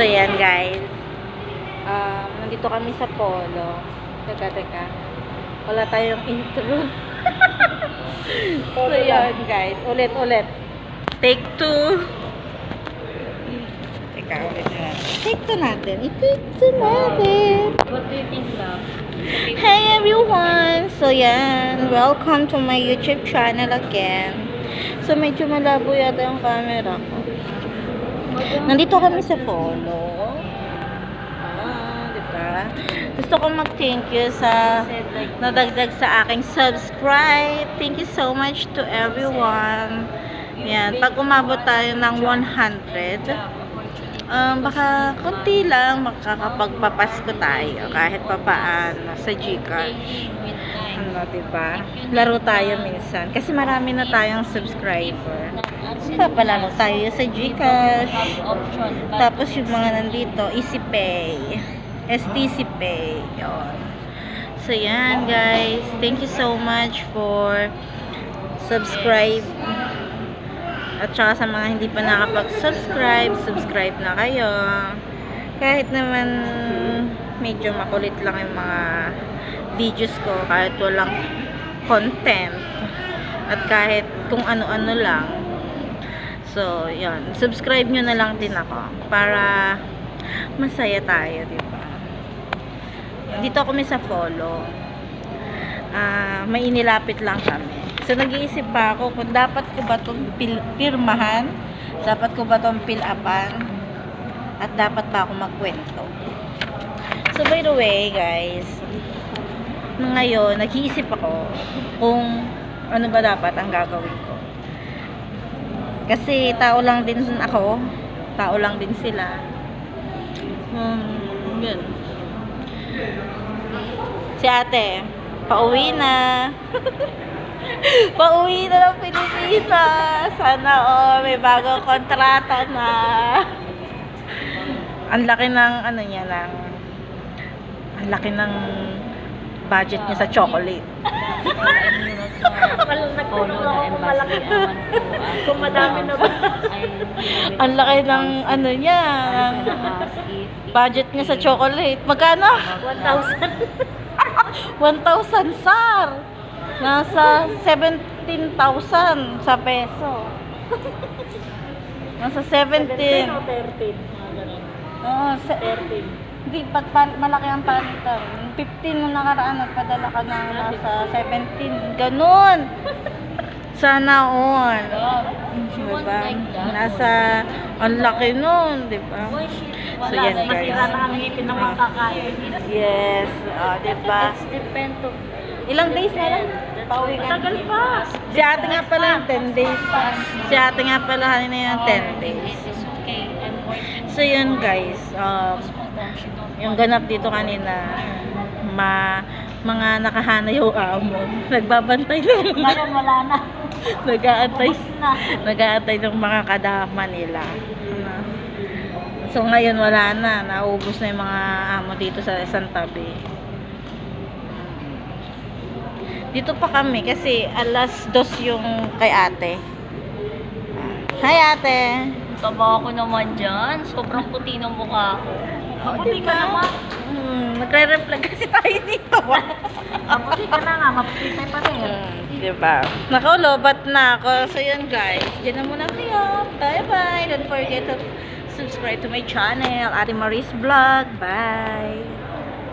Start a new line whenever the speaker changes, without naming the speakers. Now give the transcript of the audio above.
So, yan guys. Um, nandito kami sa Polo. Teka, teka. Wala tayong intro. so, yan guys. Ulit, ulit. Take two. Teka, ulit na. Take two natin. I-take two natin.
What do you think, love?
Hey everyone! So yan, welcome to my YouTube channel again. So medyo malabo yata yung camera ko. Nandito kami sa Polo. Ah, di ba? Gusto ko mag-thank you sa nadagdag sa aking subscribe. Thank you so much to everyone. Yan, pag umabot tayo ng 100, um, baka konti lang makakapagpapasko tayo kahit papaano sa Gcash. Ano, diba? Laro tayo minsan. Kasi marami na tayong subscriber. Papalaro tayo sa Gcash. Tapos yung mga nandito, EasyPay. STC Pay. Yun. So, yan guys. Thank you so much for subscribe. At saka sa mga hindi pa nakapag-subscribe, subscribe na kayo. Kahit naman medyo makulit lang yung mga videos ko, kahit walang content. At kahit kung ano-ano lang. So, yun. Subscribe nyo na lang din ako para masaya tayo, di ba? Dito kami sa follow. Ah, may inilapit lang kami. So, nag-iisip pa ako kung dapat ko ba itong pirmahan, dapat ko ba itong pilapan, at dapat ba ako magkwento. So, by the way, guys, ngayon, nag-iisip ako kung ano ba dapat ang gagawin ko. Kasi tao lang din ako, tao lang din sila. Um, yun. Si ate, pauwi na. pauwi na ng Pilipinas. Sana oh, may bagong kontrata na. Ang laki ng ano niya ng ang laki ng budget niya sa chocolate.
Nagtanong ako kung malaki naman po. ah.
Kung madami na ba?
Ay,
Ang laki ng ano niya, ng budget niya sa chocolate. Magkano?
1,000.
1,000 sar. Nasa 17,000 sa peso. Nasa
17
17.
o 13? Mga ganun.
Oo, se-
13.
Hindi, ba't pa- malaki ang palitan? 15 nung nakaraan, nagpadala ka ng nasa 17. Ganun! Sana all. Diba? Nasa, ang laki nun, di ba? So, yan,
na,
guys.
Masira na ang ngipin ng mga kakain.
Yes, oh, di ba?
It's depend to
Ilang days na lang? Pauwi ka.
Tagal pa.
Si ate nga pala yung 10 days. Si ate nga pala kanina yung 10 days.
It is okay. I'm working.
So yun guys, um,
don't
yung ganap dito kanina, ma mga nakahana yung amo. Nagbabantay lang.
Ngayon wala na.
Nag-aantay,
na.
nag-aantay ng mga kadama nila. So ngayon wala na, naubos na yung mga amo dito sa isang tabi. Dito pa kami kasi alas dos yung kay ate. Hi ate!
Taba ako naman dyan. Sobrang puti ng mukha ko.
Maputi ka naman.
Hmm, nagre-reflect kasi tayo dito.
Maputi ka na nga. Maputi tayo pa rin.
Hmm, diba? Nakaulobat na ako. So yun guys, dyan na muna kayo. Bye bye! Don't forget to subscribe to my channel, Ate Maris Vlog. Bye!